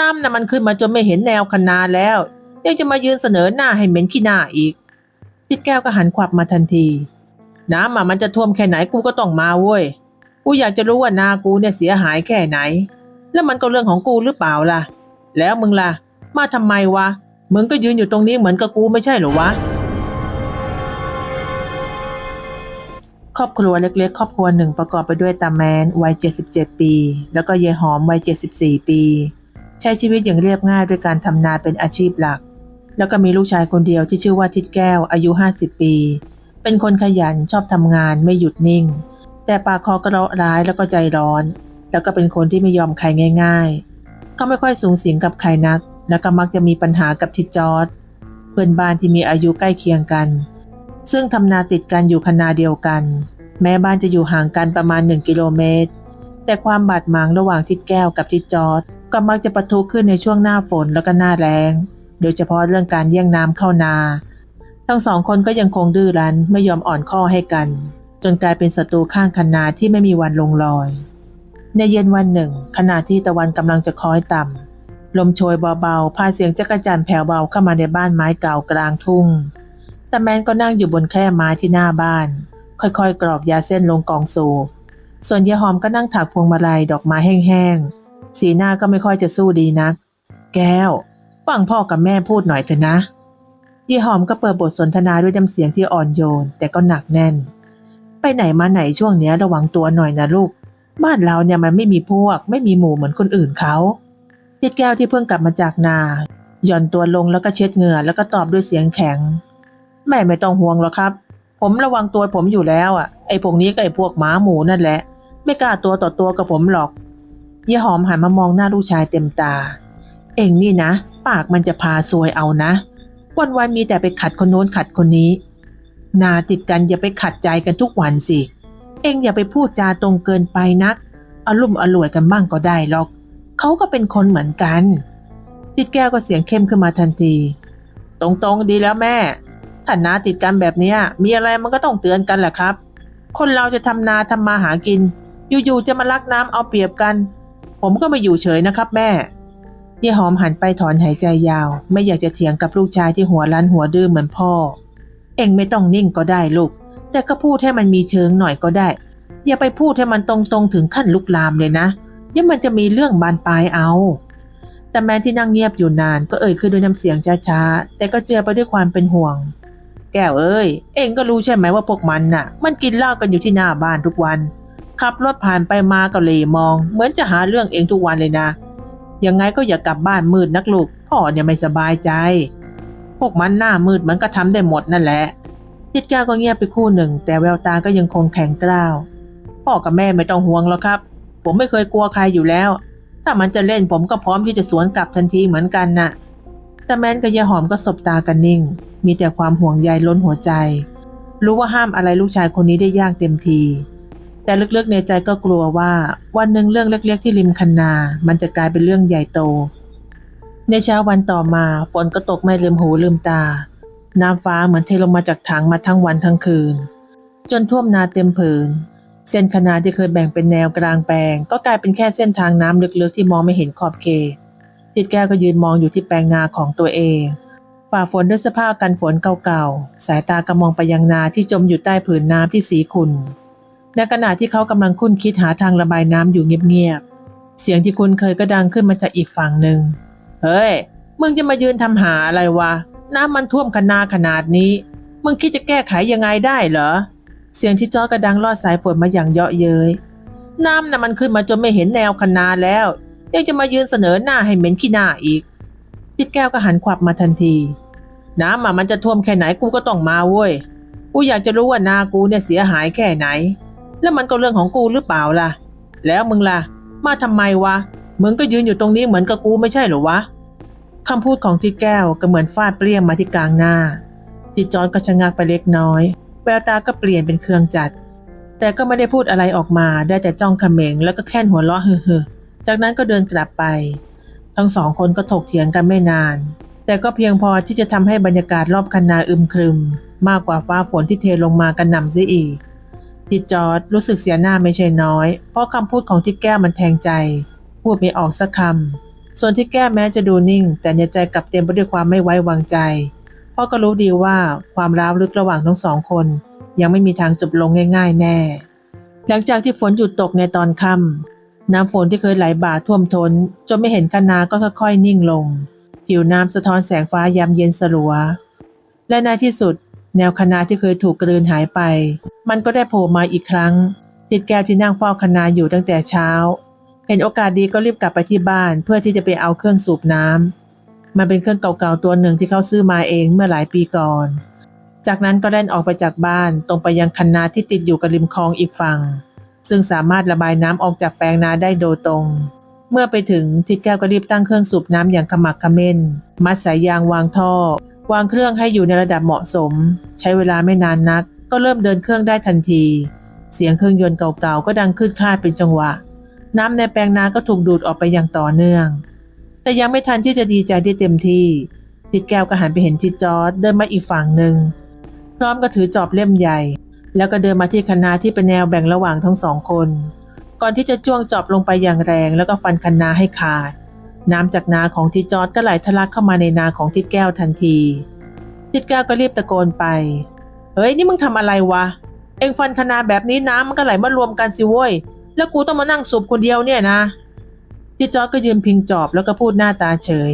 น้ำน่ะมันขึ้นมาจนไม่เห็นแนวคันนาแล้ว ยังจะมายืนเสนอหน้าให้เหม็นขี้หน้าอีกทิดแก้วก็หันขวับมาทันที น้ำอะมันจะท่วมแค่ไหนกูก็ต้องมาเว้ยกูอยากจะรู้ว่านากูเนี่ยเสียหายแค่ไหน แล้วมันก็เรื่องของกูหรือเปล่าล่ะ แล้วมึงล่ะ มาทำไมวะมึงก็ยืนอยู่ตรงนี้เหมือนกับกูไม่ใช่หรอวะครอบครัวเล็กๆ ครอบครัวหนึ่งประกอบไปด้วยตาแมนวัย 77 ปี แล้วก็เยายหอมวัย 74 ปี ใช้ชีวิตอย่างเรียบง่ายด้วยการทำนาเป็นอาชีพหลัก แล้วก็มีลูกชายคนเดียวที่ชื่อว่าทิดแก้วอายุ 50 ปี เป็นคนขยันชอบทำงานไม่หยุดนิ่ง แต่ปากคอกระเราะร้ายแล้วก็ใจร้อน แล้วก็เป็นคนที่ไม่ยอมใครง่ายๆก็ไม่ค่อยสูงสิงกับใครนัก แล้วก็มักจะมีปัญหากับทิดจอร์ดเพื่อนบ้านที่มีอายุใกล้เคียงกัน ซึ่งทำนาติดกันอยู่คนาเดียวกัน แม้บ้านจะอยู่ห่างกันประมาณ 1 กิโลเมตร แต่ความบาดหมางระหว่างทิดแก้วกับทิดจอร์ด ก็มักจะปะทุขึ้นในช่วงหน้าฝนแล้วก็หน้าแล้ง โดยเฉพาะเรื่องการแย่งน้ำเข้านา ทั้งสองคนก็ยังคงดื้อรั้นไม่ยอมอ่อนข้อให้กัน จนกลายเป็นศัตรูข้างคันนาที่ไม่มีวันลงรอย ในเย็นวันหนึ่ง ขณะที่ตะวันกำลังจะคล้อยต่ำลมโชยเบาๆพาเสียงจักรจันแผ่วเบาเข้ามาในบ้านไม้เก่ากลางทุ่งแต่แมนก็นั่งอยู่บนแคร่ไม้ที่หน้าบ้าน ค่อยๆ กรอกยาเส้นลงกองสูบส่วนยายหอมก็นั่งถักพวงมาลัยดอกไม้แห้งๆ สีหน้าก็ไม่ค่อยจะสู้ดีนัก แก้ว ฟังพ่อกับแม่พูดหน่อยเถอะนะยายหอมก็เปิดบทสนทนาด้วยน้ำเสียงที่อ่อนโยน แต่ก็หนักแน่น ไปไหนมาไหนช่วงเนี้ยระวังตัวหน่อยนะลูก บ้านเราเนี่ยมันไม่มีพวก ไม่มีหมู่เหมือนคนอื่นเขาติดแก้วที่เพิ่งกลับมาจากนาหย่อนตัวลงแล้วก็เช็ดเหงื่อแล้วก็ตอบด้วยเสียงแข็ง แม่ไม่ต้องห่วงหรอกครับ ผมระวังตัวผมอยู่แล้วอะไอ้พวกนี้ก็ไอ้พวกหมาหมูนั่นแหละ ไม่กล้าตัวต่อตัวกับผมหรอก ยายหอมหันมามองหน้าลูกชายเต็มตา เองนี่นะ ปากมันจะพาซวยเอานะ วันวันมีแต่ไปขัดคนโน้นขัดคนนี้ นาติดกันอย่าไปขัดใจกันทุกวันสิ เองอย่าไปพูดจาตรงเกินไปนักอารมณ์อร่วยกันบ้างก็ได้หรอก เขาก็เป็นคนเหมือนกัน ติดแก้วก็เสียงเข้มขึ้นมาทันที ตรงๆดีแล้วแม่ถ้านาติดกันแบบนี้มีอะไรมันก็ต้องเตือนกันแหละครับ คนเราจะทำนาทำมาหากิน อยู่ๆจะมาลักน้ำเอาเปรียบกัน ผมก็ไม่อยู่เฉยนะครับแม่ยายหอมหันไปถอนหายใจยาว ไม่อยากจะเถียงกับลูกชายที่หัวรั้นหัวดื้อเหมือนพ่อ เอ็งไม่ต้องนิ่งก็ได้ลูก แต่ก็พูดให้มันมีเชิงหน่อยก็ได้ อย่าไปพูดให้มันตรงๆถึงขั้นลุกลามเลยนะเดี๋ยวมันจะมีเรื่องบานปลายเอา แต่แม้ที่นั่งเงียบอยู่นานก็เอ่ยขึ้นด้วยน้ำเสียงช้าๆ แต่ก็เจือไปด้วยความเป็นห่วง แก้วเอ้ย เอ็งก็รู้ใช่ไหมว่าพวกมันน่ะ มันกินเหล้ากันอยู่ที่หน้าบ้านทุกวัน ขับรถผ่านไปมาก็เลยมอง เหมือนจะหาเรื่องเองทุกวันเลยนะ ยังไงก็อย่ากลับบ้านมืดนักลูก พ่อเนี่ยไม่สบายใจ พวกมันหน้ามืดมันก็ทำได้หมดนั่นแหละจิตแก้วก็เงียบไปคู่หนึ่ง แต่แววตาก็ยังคงแข็งกร้าว พ่อกับแม่ไม่ต้องห่วงหรอกครับ ผมไม่เคยกลัวใครอยู่แล้ว ถ้ามันจะเล่นผมก็พร้อมที่จะสวนกลับทันทีเหมือนกันน่ะ แต่แมนกับยายหอมก็สบตากันนิ่ง มีแต่ความห่วงใยล้นหัวใจ รู้ว่าห้ามอะไรลูกชายคนนี้ได้ยากเต็มที แต่ลึกๆในใจก็กลัวว่า วันหนึ่งเรื่องเล็ก ๆ ที่ริมคันนา มันจะกลายเป็นเรื่องใหญ่โต ในเช้าวันต่อมาฝนก็ตกไม่ลืมหูลืมตา น้ำฟ้าเหมือนเทลงมาจากถังมาทั้งวันทั้งคืน จนท่วมนาเต็มผืน เส้นคนาที่เคยแบ่งเป็นแนวกลางแปลง ก็กลายเป็นแค่เส้นทางน้ำลึกๆ ที่มองไม่เห็นขอบเขตติดแก้วก็ยืนมองอยู่ที่แปลงนาของตัวเองฝ่าฝนด้วยเสื้อผ้ากันฝนเก่าๆ สายตากำมองไปยังนาที่จมอยู่ใต้ผืนน้ำที่สีขุ่น ในขณะที่เขากำลังคุ้นคิดหาทางระบายน้ำอยู่เงียบๆ เสียงที่คุ้นเคยก็ดังขึ้นมาจากอีกฝั่งหนึ่ง เฮ้ย มึงจะมายืนทำหาอะไรวะ น้ำมันท่วมคนาขนาดนี้ มึงคิดจะแก้ไขยังไงได้เหรอ เสียงที่จ้อกระดังลอดสายฝนมาอย่างเยาะเย้ย น้ำน่ะมันขึ้นมาจนไม่เห็นแนวคนาแล้ว ยังจะมายืนเสนอหน้าให้เหม็นขี้หน้าอีกทิดแก้วก็หันขวับมาทันที น้ำอะมันจะท่วมแค่ไหนกูก็ต้องมาเว้ย กูอยากจะรู้ว่านากูเนี่ยเสียหายแค่ไหน แล้วมันก็เรื่องของกูหรือเปล่าล่ะ แล้วมึงล่ะ มาทำไมวะ มึงก็ยืนอยู่ตรงนี้เหมือนกับกูไม่ใช่เหรอวะคำพูดของทิดแก้วก็เหมือนฟาดเปรี้ยงมาที่กลางหน้าทิดจอนก็ชะงักไปเล็กน้อย แววตาก็เปลี่ยนเป็นเครื่องจัด แต่ก็ไม่ได้พูดอะไรออกมาได้แต่จ้องเขม็งแล้วก็แค่นหัวเราะเฮ่อๆจากนั้นก็เดินกลับไป ทั้งสองคนก็ถกเถียงกันไม่นาน แต่ก็เพียงพอที่จะทำให้บรรยากาศรอบคันนาอึมครึม มากกว่าฟ้าฝนที่เทลงมากันหนำเสียอีก ทิดจอร์ดรู้สึกเสียหน้าไม่ใช่น้อย เพราะคำพูดของทิดแก้วมันแทงใจ พูดไม่ออกสักคส่วนที่แก้วแม้จะดูนิ่ง แต่ในใจกลับเต็มไปด้วยความไม่ไว้วางใจ เพราะก็รู้ดีว่าความร้าวลึกระหว่างทั้งสองคน ยังไม่มีทางจบลงง่าย ๆ แน่ หลังจากที่ฝนหยุดตกในตอนค่ำน้ำฝนที่เคยไหลบ่าท่วมท้นจนไม่เห็นคะนาก็ค่อยๆ นิ่งลง ผิวน้ำสะท้อนแสงฟ้ายามเย็นสลัว และในที่สุด แนวคะนาที่เคยถูกกลืนหายไป มันก็ได้โผล่มาอีกครั้งทิดแก้วที่นั่งเฝ้าคะนาอยู่ตั้งแต่เช้า เห็นโอกาสดีก็รีบกลับไปที่บ้านเพื่อที่จะไปเอาเครื่องสูบน้ำมันเป็นเครื่องเก่าๆตัวหนึ่งที่เขาซื้อมาเองเมื่อหลายปีก่อน จากนั้นก็แล่นออกไปจากบ้านตรงไปยังคันนาที่ติดอยู่กับริมคลองอีกฝั่ง ซึ่งสามารถระบายน้ำออกจากแปลงนาได้โดยตรงเมื่อไปถึงทิดแก้วก็รีบตั้งเครื่องสูบน้ำอย่างขมักเขม้น มัดสายยางวางท่อ วางเครื่องให้อยู่ในระดับเหมาะสม ใช้เวลาไม่นานนัก ก็เริ่มเดินเครื่องได้ทันที เสียงเครื่องยนต์เก่าๆก็ดังขึ้นคลาดเป็นจังหวะ น้ำในแปลงนาก็ถูกดูดออกไปอย่างต่อเนื่อง แต่ยังไม่ทันที่จะดีใจได้เต็มที่ ทิดแก้วก็หันไปเห็นทิดจอร์ดเดินมาอีกฝั่งหนึ่งพร้อมก็ถือจอบเล่มใหญ่ แล้วก็เดินมาที่คันนาที่เป็นแนวแบ่งระหว่างทั้งสองคน ก่อนที่จะจ้วงจอบลงไปอย่างแรง แล้วก็ฟันคันนาให้ขาด น้ำจากนาของทิดจอร์ดก็ไหลทะลักเข้ามาในนาของทิดแก้วทันที ทิดแก้วก็รีบตะโกนไป เฮ้ยนี่มึงทำอะไรวะ เอ็งฟันคนาแบบนี้น้ำมันก็ไหลมารวมกันสิเว้ย แล้วกูต้องมานั่งสูบคนเดียวเนี่ยนะพี่จอร์จก็ยืนพิงจอบแล้วก็พูดหน้าตาเฉย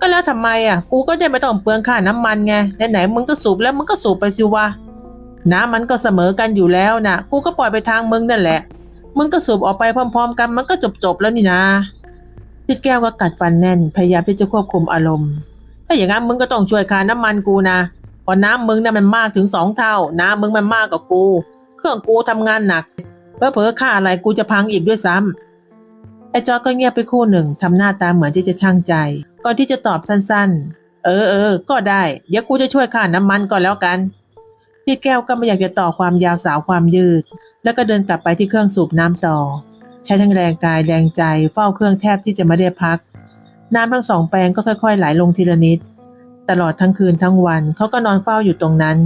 ก็แล้วทำไมอะ กูก็จะไม่ต้องเปลืองค่าน้ำมันไง ไหนๆมึงก็สูบแล้วมึงก็สูบไปสิวะ น้ำมันก็เสมอกันอยู่แล้วนะกูก็ปล่อยไปทางมึงนั่นแหละ มึงก็สูบออกไปพร้อม ๆ กันมันก็จบๆแล้วนี่นะ ทิดแก้วก็กัดฟันแน่น พยายามที่จะควบคุมอารมณ์ ถ้าอย่างนั้นมึงก็ต้องช่วยค่าน้ำมันกูนะพราะน้ำมึงน่ะมันมากถึงสองเท่า น้ำมึงมันมากกว่ากู เครื่องกูทำงานหนักเผลอๆค่าอะไรกูจะพังอีกด้วยซ้ำไอ้จอร์ก็เงียบไปคู่หนึ่งทำหน้าตาเหมือนที่จะช่างใจ ก่อนที่จะตอบสั้นๆ เออเออก็ได้ เดี๋ยวกูจะช่วยค่าน้ำมันก่อนแล้วกันที่แก้วก็ไม่อยากจะต่อความยาวสาวความยืด แล้วก็เดินกลับไปที่เครื่องสูบน้ำต่อ ใช้ทั้งแรงกายแรงใจเฝ้าเครื่องแทบที่จะไม่ได้พัก น้ำทั้งสองแปลงก็ค่อยๆ ไหลลงทีละนิด ตลอดทั้งคืนทั้งวันเขาก็นอนเฝ้าอยู่ตรงนั้น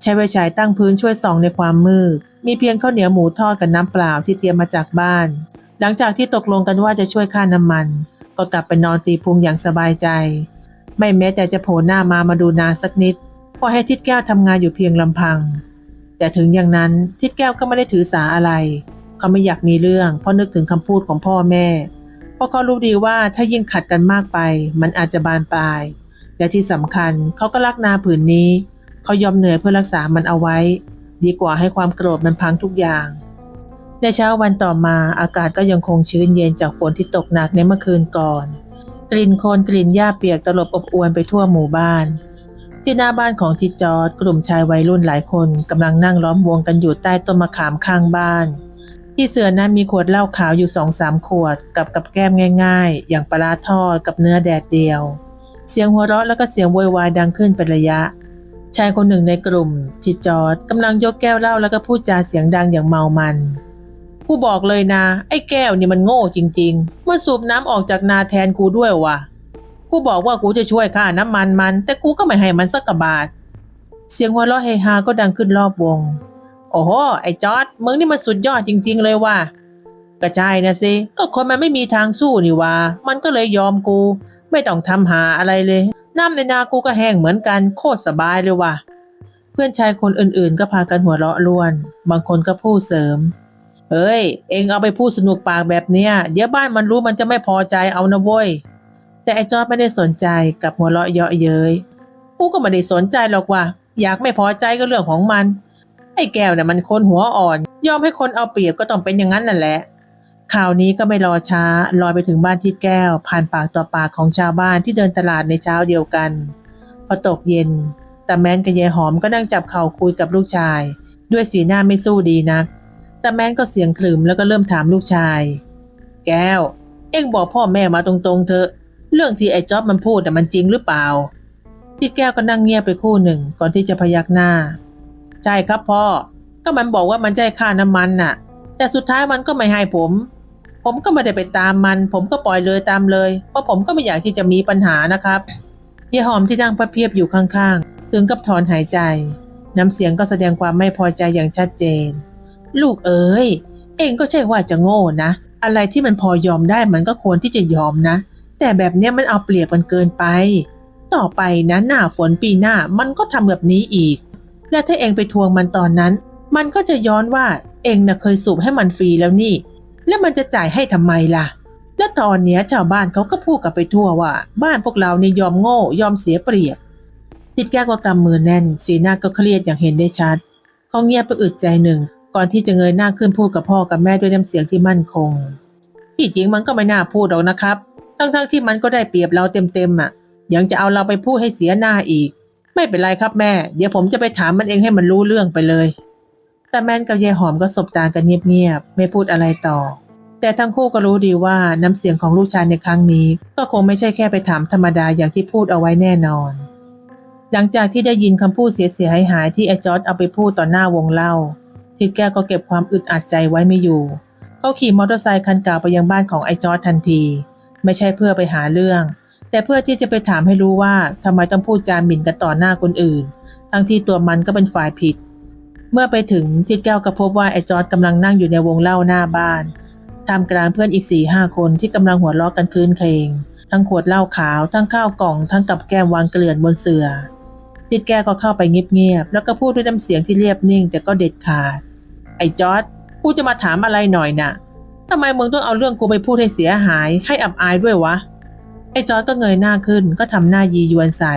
ใช้ไฟฉายตั้งพื้นช่วยส่องในความมืด มีเพียงข้าวเหนียวหมูทอดกับน้ำเปล่าที่เตรียมมาจากบ้าน หลังจากที่ตกลงกันว่าจะช่วยค่าน้ำมัน ก็กลับไปนอนตีพุงอย่างสบายใจ ไม่แม้แต่จะโผล่หน้ามามาดูนาสักนิดปล่อให้ทิดแก้วทำงานอยู่เพียงลำพัง แต่ถึงอย่างนั้นทิดแก้วก็ไม่ได้ถือสาอะไร เขาไม่อยากมีเรื่อง เพราะนึกถึงคำพูดของพ่อแม่ เพราะเขารู้ดีว่าถ้ายิ่งขัดกันมากไป มันอาจจะบานปลาย และที่สำคัญเขาก็รักนาผืนนี้ เขายอมเหนื่อยเพื่อรักษามันเอาไว้ ดีกว่าให้ความโกรธมันพังทุกอย่าง ในเช้าวันต่อมาอากาศก็ยังคงชื้นเย็นจากฝนที่ตกหนักในเมื่อคืนก่อน กลิ่นโคลนกลิ่นหญ้าเปียกตลบอบอวนไปทั่วหมู่บ้านที่หน้าบ้านของทิจอร์ดกลุ่มชายวัยรุ่นหลายคนกำลังนั่งล้อมวงกันอยู่ใต้ต้นมะขามข้างบ้าน ที่เสือนั้นมีขวดเหล้าขาวอยู่สองสามขวดกับกับแก้มง่าย ๆ อย่างปลาทอดกับเนื้อแดดเดียว เสียงหัวเราะแล้วก็เสียงโวยวายดังขึ้นเป็นระยะ ชายคนหนึ่งในกลุ่มที่จอดกำลังยกแก้วเหล้าแล้วก็พูดจาเสียงดังอย่างเมามันกูบอกเลยนะ ไอ้แก้วนี่มันโง่จริงๆมาสูบน้ำออกจากนาแทนกูด้วยวะกูบอกว่ากูจะช่วยค่าน้ำมันมัน แต่กูก็ไม่ให้มันสักกบาท เสียงหัวเราะเฮฮาก็ดังขึ้นรอบวง โอ้โห ไอ้จอร์ดมึงนี่มันสุดยอดจริง ๆ เลยว่ะกระจายนะสิ ก็คนมันไม่มีทางสู้นี่ว่า มันก็เลยยอมกู ไม่ต้องทำหาอะไรเลย น้ำในนากูก็แห้งเหมือนกัน โคตรสบายเลยว่ะ เพื่อนชายคนอื่นๆ ก็พากันหัวเราะล้วน บางคนก็พูดเสริม เฮ้ย เองเอาไปพูดสนุกปากแบบเนี้ย เดี๋ยวบ้านมันรู้มันจะไม่พอใจเอานะเว้ย แต่ไอ้จอร์ดไม่ได้สนใจกับหัวเราะเยาะเย้ย กูก็ไม่ได้สนใจหรอกว่าอยากไม่พอใจก็เรื่องของมัน ไอ้แก้วเนี่ยมันคนหัวอ่อน ยอมให้คนเอาเปรียบก็ต้องเป็นอย่างนั้นนั่นแหละข่าวนี้ก็ไม่รอช้าลอยไปถึงบ้านทิดแก้ว ผ่านปากต่อปากของชาวบ้านที่เดินตลาดในเช้าเดียวกัน พอตกเย็นต่แมนกับยายหอมก็นั่งจับเข่าคุยกับลูกชาย ด้วยสีหน้าไม่สู้ดีนักต่แมนก็เสียงขรึมแล้วก็เริ่มถามลูกชาย แก้ว เอ็งบอกพ่อแม่มาตรงๆเถอะ เรื่องที่ไอ้จ๊อบมันพูดแต่มันจริงหรือเปล่าทิดแก้วก็นั่งเงียบไปคู่หนึ่งก่อนที่จะพยักหน้า ใช่ครับพ่อ ก็มันบอกว่ามันจะให้ค่าน้ำมันน่ะ แต่สุดท้ายมันก็ไม่ให้ผม ผมก็ไม่ได้ไปตามมัน ผมก็ปล่อยเลยตามเลย เพราะผมก็ไม่อยากที่จะมีปัญหานะครับยายหอมที่นั่งพับเพียบอยู่ข้างๆ ถึงกับถอนหายใจ น้ำเสียงก็แสดงความไม่พอใจอย่างชัดเจน ลูกเอ๋ย เองก็ใช่ว่าจะโง่นะ อะไรที่มันพอยอมได้มันก็ควรที่จะยอมนะแแต่แบบเนี้ยมันเอาเปรียบกันเกินไป ต่อไปนะหน้าฝนปีหน้ามันก็ทำแบบนี้อีก และถ้าเองไปทวงมันตอนนั้น มันก็จะย้อนว่าเองน่ะเคยสูบให้มันฟรีแล้วนี่ แล้วมันจะจ่ายให้ทำไมล่ะ และตอนเนี้ยชาวบ้านเขาก็พูดกันไปทั่วว่า บ้านพวกเราเนี่ยยอมโง่ยอมเสียเปรียบติดแก้วก็กำมือแน่น สีหน้าก็เครียดอย่างเห็นได้ชัดเขาเงียบไปอึดใจหนึ่ง ก่อนที่จะเงยหน้าขึ้นพูดกับพ่อกับแม่ด้วยน้ำเสียงที่มั่นคง ที่จริงมันก็ไม่น่าพูดหรอกนะครับ ทั้งๆที่มันก็ได้เปรียบเราเต็มๆอะ ยังจะเอาเราไปพูดให้เสียหน้าอีก ไม่เป็นไรครับแม่ เดี๋ยวผมจะไปถามมันเองให้มันรู้เรื่องไปเลย แต่แมนกับยายหอมก็สบตากันเงียบๆ ไม่พูดอะไรต่อ แต่ทั้งคู่ก็รู้ดีว่าน้ำเสียงของลูกชายในครั้งนี้ ก็คงไม่ใช่แค่ไปถามธรรมดาอย่างที่พูดเอาไว้แน่นอน หลังจากที่ได้ยินคำพูดเสียหายหายๆที่ไอจอร์ดเอาไปพูดต่อหน้าวงเล่า ทิดแก้วก็เก็บความอึดอัดใจไว้ไม่อยู่ เขาขี่มอเตอร์ไซค์คันเก่าไปยังบ้านของไอจอร์ดทันที ไม่ใช่เพื่อไปหาเรื่อง แต่เพื่อที่จะไปถามให้รู้ว่าทำไมต้องพูดจาหมิ่นกันต่อหน้าคนอื่น ทั้งที่ตัวมันก็เป็นฝ่ายผิด เมื่อไปถึงทิดแก้วก็พบว่าไอ้จอร์ดกำลังนั่งอยู่ในวงเล่าหน้าบ้านท่ามกลางเพื่อนอีกสี่ห้าคนที่กำลังหัวเราะกันคืนเคงทั้งขวดเหล้าขาว ทั้งข้าวกล่อง ทั้งกับแก้มวางเกลื่อนบนเสื่อทิดแก้วก็เข้าไปเงียบๆแล้วก็พูดด้วยน้ำเสียงที่เรียบนิ่ง แต่ก็เด็ดขาด ไอ้จอร์ดกูจะมาถามอะไรหน่อยน่ะทำไมมึงต้องเอาเรื่องกูไปพูดให้เสียหาย ให้อับอายด้วยวะ ไอ้จอร์ดก็เงยหน้าขึ้นก็ทำหน้ายียวนใส่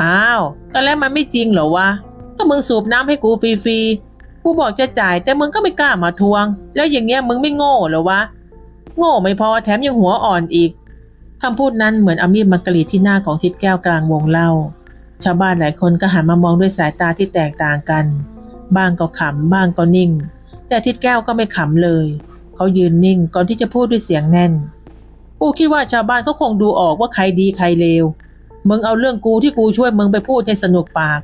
อ้าวก็แล้วมันไม่จริงเหรอวะ ก็มึงสูบน้ำให้กูฟรีๆ กูบอกจะจ่ายแต่มึงก็ไม่กล้ามาทวง แล้วอย่างเงี้ยมึงไม่โง่เหรอวะ โง่ไม่พอแถมยังหัวอ่อนอีกคำพูดนั้นเหมือนเอามีดมากรีดที่หน้าของทิดแก้วกลางวงเล่า ชาวบ้านหลายคนก็หันมามองด้วยสายตาที่แตกต่างกัน บ้างก็ขำบ้างก็นิ่ง แต่ทิดแก้วก็ไม่ขำเลย เขายืนนิ่งก่อนที่จะพูดด้วยเสียงแน่น กูคิดว่าชาวบ้านเขาคงดูออกว่าใครดีใครเลว มึงเอาเรื่องกูที่กูช่วยมึงไปพูดให้สนุกปาก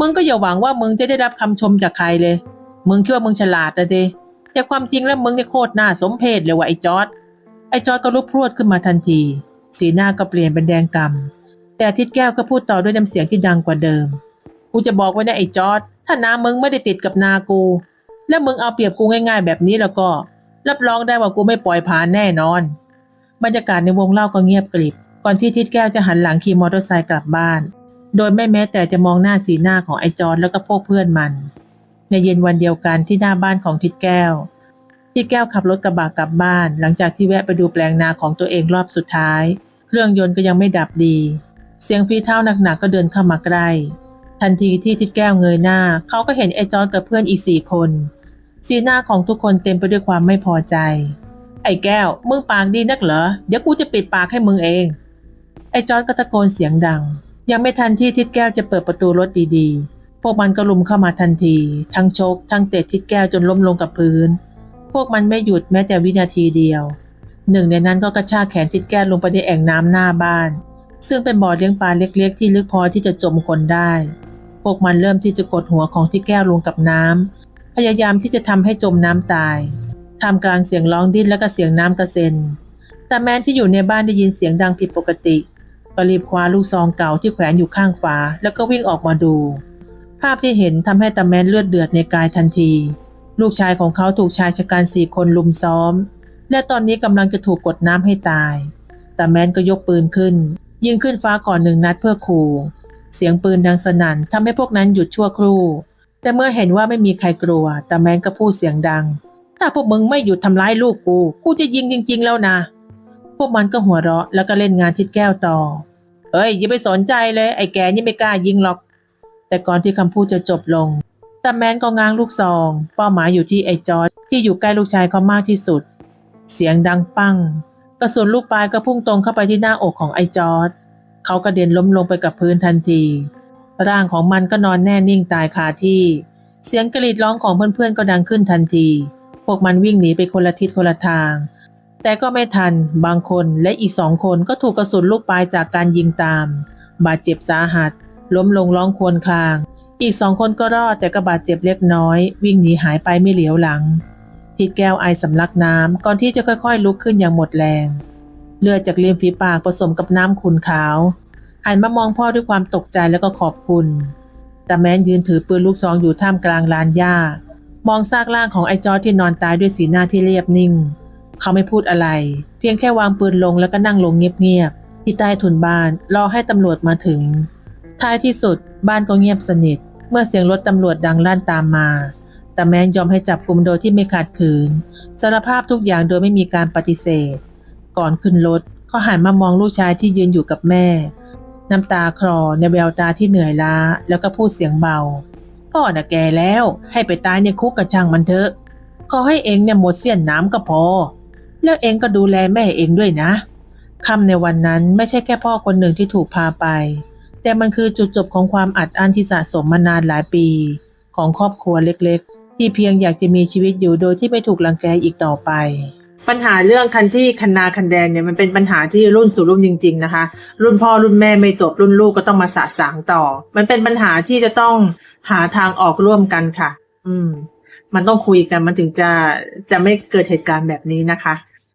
มึงก็อย่าหวังว่ามึงจะได้รับคำชมจากใครเลย มึงคิดว่ามึงฉลาดนะเดแต่ความจริงแล้วมึงเนี่ยโคตรน่าสมเพชเลยว่ะไอ้จอร์ดไอ้จอร์ดก็ลุกพรวดขึ้นมาทันที สีหน้าก็เปลี่ยนเป็นแดงกำแต่ทิดแก้วก็พูดต่อด้วยน้ำเสียงที่ดังกว่าเดิม กูจะบอกไว้นะไอ้จอร์ดถ้านามึงไม่ได้ติดกับนากู แล้วมึงเอาเปรียบกูง่าย ๆ แบบนี้แล้วก็ รับรองได้ว่ากูไม่ปล่อยผ่านแน่นอน บรรยากาศในวงเล่าก็เงียบกริบ ก่อนที่ทิดแก้วจะหันหลังขี่มอเตอร์ไซค์กลับบ้าน โดยไม่แม้แต่จะมองหน้าสีหน้าของไอจอร์ดแล้วก็พวกเพื่อนมัน ในเย็นวันเดียวกันที่หน้าบ้านของทิดแก้วทิดแก้วขับรถกระบะกลับบ้าน หลังจากที่แวะไปดูแปลงนาของตัวเองรอบสุดท้าย เครื่องยนต์ก็ยังไม่ดับดี เสียงฝีเท้าหนักๆก็เดินเข้ามาใกล้ทันทีที่ทิดแก้วเงยหน้า เขาก็เห็นไอจอร์ดกับเพื่อนอีกสี่คน สีหน้าของทุกคนเต็มไปด้วยความไม่พอใจ ไอ้แก้ว มึงปากดีนักเหรอ เดี๋ยวกูจะปิดปากให้มึงเอง ไอ้จอร์ดก็ตะโกนเสียงดัง ยังไม่ทันที่ทิดแก้วจะเปิดประตูรถดีๆ พวกมันก็ลุมเข้ามาทันที ทั้งชก ทั้งเตะทิดแก้วจนล้มลงกับพื้น พวกมันไม่หยุดแม้แต่วินาทีเดียว หนึ่งในนั้นก็กระชากแขนทิดแก้วลงไปในแอ่งน้ำหน้าบ้าน ซึ่งเป็นบ่อเลี้ยงปลาเล็กๆ ที่ลึกพอที่จะจมคนได้ พวกมันเริ่มที่จะกดหัวของทิดแก้วลงกับน้ำพยายามที่จะทำให้จมน้ำตาย ท่ามกลางเสียงร้องดิ้นและก็เสียงน้ำกระเซ็น แต่แมนที่อยู่ในบ้านได้ยินเสียงดังผิดปกติ ก็รีบคว้าลูกซองเก่าที่แขวนอยู่ข้างฝา แล้วก็วิ่งออกมาดู ภาพที่เห็นทำให้ตาแมนเลือดเดือดในกายทันที ลูกชายของเขาถูกชายชะกันสี่คนลุมซ้อม และตอนนี้กำลังจะถูกกดน้ำให้ตายแต่แมนก็ยกปืนขึ้น ยิงขึ้นฟ้าก่อนหนึ่งนัดเพื่อขู่เสียงปืนดังสนั่นทำให้พวกนั้นหยุดชั่วครู่ แต่เมื่อเห็นว่าไม่มีใครกลัวแต่แมนก็พูดเสียงดัง ถ้าพวกมึงไม่หยุดทำร้ายลูกกู กูจะยิงจริง ๆ แล้วนะ พวกมันก็หัวเราะแล้วก็เล่นงานทิดแก้วต่อ เอ้ยอย่าไปสนใจเลย ไอ้แกนี่ไม่กล้ายิงหรอก แต่ก่อนที่คำพูดจะจบลงตาแมนก็ง้างลูกซอง เป้าหมายอยู่ที่ไอ้จอร์ที่อยู่ใกล้ลูกชายเขามากที่สุด เสียงดังปัง กระสุนลูกปลายก็พุ่งตรงเข้าไปที่หน้าอกของไอ้จอร์เขากระเด็นล้มลงไปกับพื้นทันที ร่างของมันก็นอนแน่นิ่งตายคาที่ เสียงกรีดร้องของเพื่อนๆก็ดังขึ้นทันที พวกมันวิ่งหนีไปคนละทิศคนละทาง แต่ก็ไม่ทัน บางคนและอีกสองคนก็ถูกกระสุนลูกปลายจากการยิงตาม บาดเจ็บสาหัส ล้มลงร้องครวญคราง อีกสองคนก็รอดแต่ก็บาดเจ็บเล็กน้อย วิ่งหนีหายไปไม่เหลียวหลัง ทิดแก้วไอสำลักน้ำก่อนที่จะค่อยๆ ลุกขึ้นอย่างหมดแรง เลือดจากริมฝีปากผสมกับน้ำขุ่นขาวหันมามองพ่อด้วยความตกใจแล้วก็ขอบคุณ แต่แม้นยืนถือปืนลูกซองอยู่ท่ามกลางลานหญ้า มองซากร่างของไอ้จอร์ที่นอนตายด้วยสีหน้าที่เรียบนิ่ง เขาไม่พูดอะไร เพียงแค่วางปืนลงแล้วก็นั่งลงเงียบๆที่ใต้ถุนบ้านรอให้ตำรวจมาถึง ท้ายที่สุดบ้านก็เงียบสนิท เมื่อเสียงรถตำรวจดังลั่นตามมา แต่แมนยอมให้จับกลุ่มโดยที่ไม่ขาดขืนสารภาพทุกอย่างโดยไม่มีการปฏิเสธ ก่อนขึ้นรถเขาหันมามองลูกชายที่ยืนอยู่กับแม่ น้ำตาคลอในแววตาที่เหนื่อยล้าแล้วก็พูดเสียงเบา พ่อน่ะแก่แล้ว ให้ไปตายในคุกกระช่างมันเถอะขอให้เองเนี่ยหมดเสี้ยนน้ำก็พอ แล้วเองก็ดูแลแม่เองด้วยนะคำในวันนั้นไม่ใช่แค่พ่อคนหนึ่งที่ถูกพาไป แต่มันคือจุดจบของความอัดอั้นที่สะสมมานานหลายปี ของครอบครัวเล็กๆ ที่เพียงอยากจะมีชีวิตอยู่โดยที่ไม่ถูกลังแกอีกต่อไป ปัญหาเรื่องคันที่คันนาคันแดงเนี่ยมันเป็นปัญหาที่รุ่นสู่รุ่นจริง ๆนะคะ รุ่นพ่อรุ่นแม่ไม่จบรุ่นลูกก็ต้องมาสะสางต่อ มันเป็นปัญหาที่จะต้องหาทางออกร่วมกันค่ะ อืม มันต้องคุยกันมันถึงจะจะไม่เกิดเหตุการณ์แบบนี้นะคะ